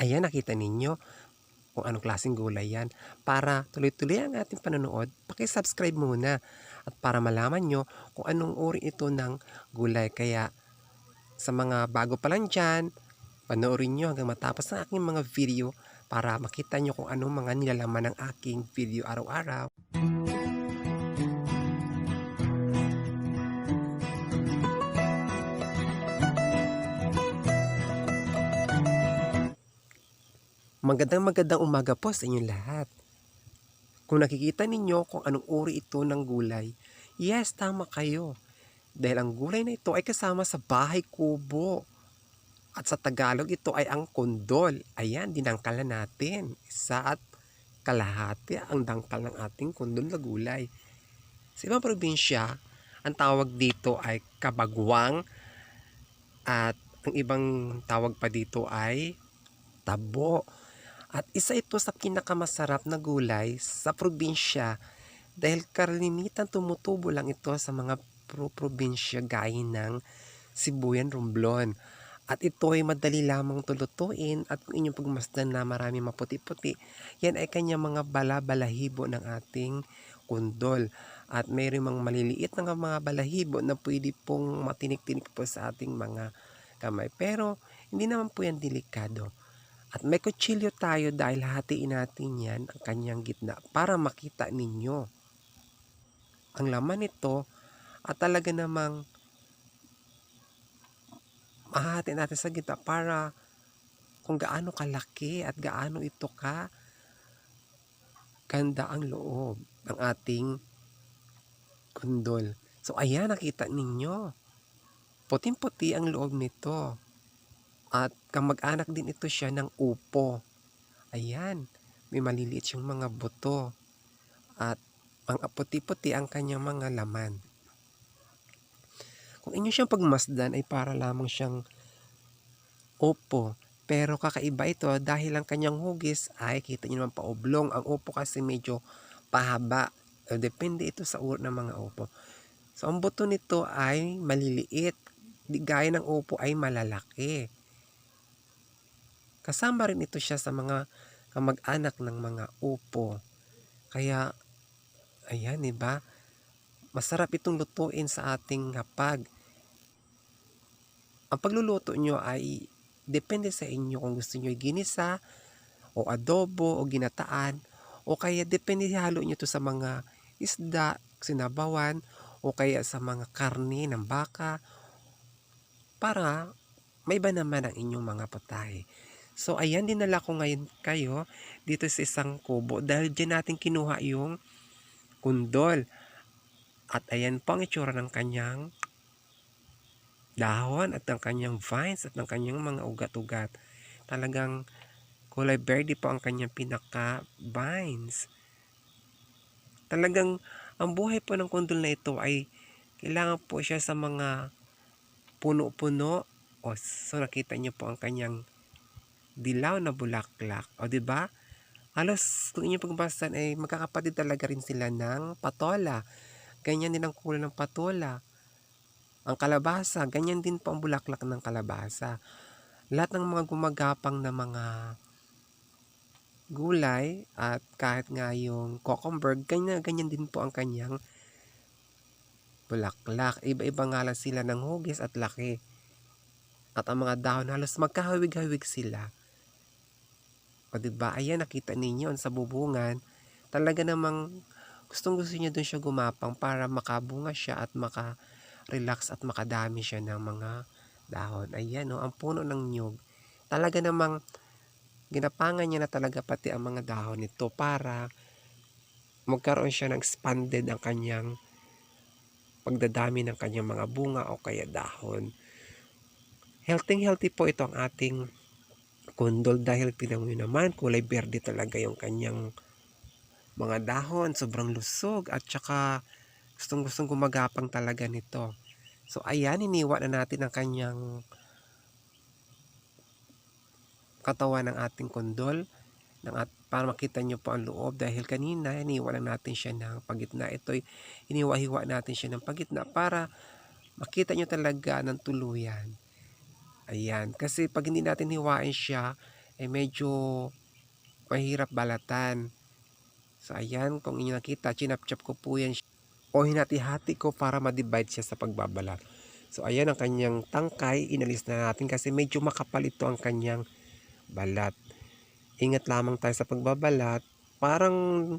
Ayan, nakita ninyo kung anong klaseng gulay yan. Para tuloy-tuloy ang ating panonood, paki-subscribe muna at para malaman nyo kung anong uri ito ng gulay. Kaya sa mga bago pa lang dyan, panoorin nyo hanggang matapos ang aking mga video para makita nyo kung anong mga nilalaman ng aking video araw-araw. Magandang magandang umaga po sa inyong lahat. Kung nakikita ninyo kung anong uri ito ng gulay, yes, tama kayo. Dahil ang gulay na ito ay kasama sa bahay kubo. At sa Tagalog ito ay ang kondol. Ayan, dinangkal na natin. Isa at kalahati ang dangkal ng ating kondol na gulay. Sa ibang probinsya, ang tawag dito ay kabagwang at ang ibang tawag pa dito ay tabo. At isa ito sa pinakamasarap na gulay sa probinsya dahil karimitan tumutubo lang ito sa mga pro probinsya gaya ng Sibuyan, Romblon. At ito ay madali lamang tulutuin at kung inyong pagmasdan na marami maputi-puti, yan ay kanya mga bala-balahibo ng ating kundol. At mayroon mga maliliit na mga balahibo na pwede pong matinik-tinik po sa ating mga kamay. Pero hindi naman po yan delikado. At may kutsilyo tayo dahil hatiin natin yan ang kanyang gitna para makita ninyo ang laman nito at talaga namang mahati natin sa gitna para kung gaano kalaki at gaano ito ka ganda ang loob ng ating kundol. So ayan nakita ninyo. Puting-puti ang loob nito. At kamag-anak din ito siya ng upo. Ayan, may maliliit siyang mga buto. At mga puti-puti ang kanyang mga laman. Kung inyo siyang pagmasdan ay para lamang siyang upo. Pero kakaiba ito dahil ang kanyang hugis ay kita niyo naman paoblong. Ang upo kasi medyo pahaba. O, depende ito sa uri ng mga upo. So ang buto nito ay maliliit. Di gaya ng upo ay malalaki. Kasama rin ito siya sa mga kamag-anak ng mga upo. Kaya, ayan, diba? Masarap itong lutuin sa ating hapag. Ang pagluluto nyo ay depende sa inyo kung gusto nyo ginisa o adobo o ginataan o kaya depende halo nyo to sa mga isda, sinabawan o kaya sa mga karne ng baka para may iba naman ang inyong mga putahe. So, ayan, dinala ko ngayon kayo dito sa isang kubo dahil dyan natin kinuha yung kundol. At ayan po ang itsura ng kanyang dahon at ng kanyang vines at ng kanyang mga ugat-ugat. Talagang kulay verde po ang kanyang pinaka-vines. Talagang ang buhay po ng kundol na ito ay kailangan po siya sa mga puno-puno. O, so nakita niyo po ang kanyang dilaw na bulaklak. O, di ba? Halos, kung inyong pagbasan ay magkakapatid talaga rin sila ng patola. Ganyan din ang kulay ng patola. Ang kalabasa, ganyan din po ang bulaklak ng kalabasa. Lahat ng mga gumagapang na mga gulay at kahit nga yung cucumber, ganyan, ganyan din po ang kanyang bulaklak. Iba-iba nga lang sila ng hugis at laki. At ang mga dahon halos magkahawig-hawig sila. O diba, ayan nakita ninyo sa bubungan, talaga namang gustong gusto niya doon siya gumapang para makabunga siya at maka-relax at makadami siya ng mga dahon. Ayan o, ang puno ng nyug. Talaga namang ginapangan niya na talaga pati ang mga dahon nito para magkaroon siya ng expanded ang kanyang pagdadami ng kanyang mga bunga o kaya dahon. Healthy healthy po ito ang ating kundol dahil tinan nyo naman kulay berde talaga yung kanyang mga dahon. Sobrang lusog at saka gustong gustong gumagapang talaga nito. So ayan, iniwa na natin ang kanyang katawan ng ating kondol ng at para makita nyo po ang loob dahil kanina iniwa lang natin siya ng pagitna ito iniwa-hiwa natin siya ng pagitna para makita nyo talaga ng tuluyan ayan kasi pag hindi natin hiwain siya ay medyo mahirap balatan. So ayan, kung inyo nakita, chinap-chop ko po yan o hinati-hati ko para ma-divide siya sa pagbabalat. So ayan ang kanyang tangkay, inalis na natin kasi medyo makapal ito ang kanyang balat. Ingat lamang tayo sa pagbabalat, parang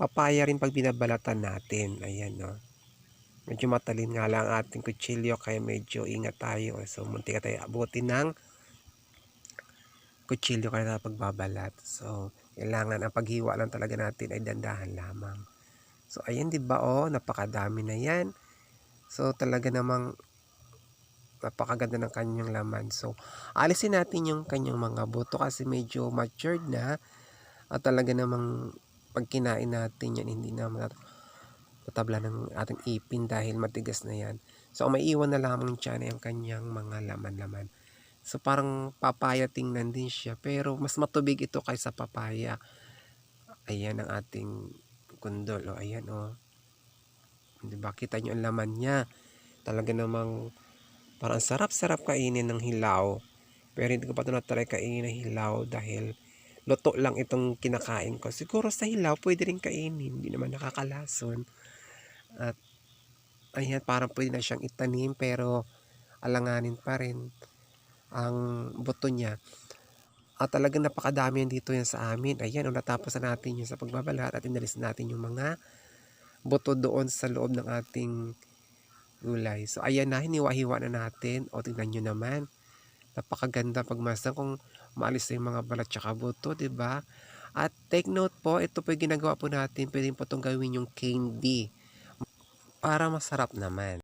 papaya rin pag binabalatan natin. Ayan no. Medyo matalin nga lang ang ating kutsilyo kaya medyo ingat tayo. So munti ka tayo abutin ng kutsilyo kaya na pagbabalat. So kailangan ang paghiwa lang talaga natin ay dandahan lamang. So ayan 'di ba oh, napakadami na 'yan. So talaga namang napakaganda ng kanyang laman. So alisin natin yung kanyang mga buto kasi medyo matured na at talaga namang pag kinain natin yan hindi na matabla ng ating ipin dahil matigas na yan. So ang maiiwan na lamang siya na yung kanyang mga laman-laman. So parang papaya tingnan din siya pero mas matubig ito kaysa papaya. Ayan ang ating kundol. O ayan o. Diba? Kita nyo ang laman niya. Talaga namang parang sarap-sarap kainin ng hilaw. Pero hindi ko pa ito natry kainin ng hilaw dahil luto lang itong kinakain ko. Siguro sa hilaw pwede rin kainin. Hindi naman nakakalason. At ayan parang pwede na siyang itanim pero alanganin pa rin ang buto niya. At talagang napakadami yan dito yan sa amin. Ayan, o natapos na natin yung sa pagbabalat at inalis natin yung mga buto doon sa loob ng ating gulay. So, ayan na, hiniwa-hiwa na natin. O, tingnan nyo naman. Napakaganda pagmasdan kung maalis na yung mga balat tsaka buto, ba? At take note po, ito po yung ginagawa po natin. Pwede po itong gawin yung candy. Para masarap naman.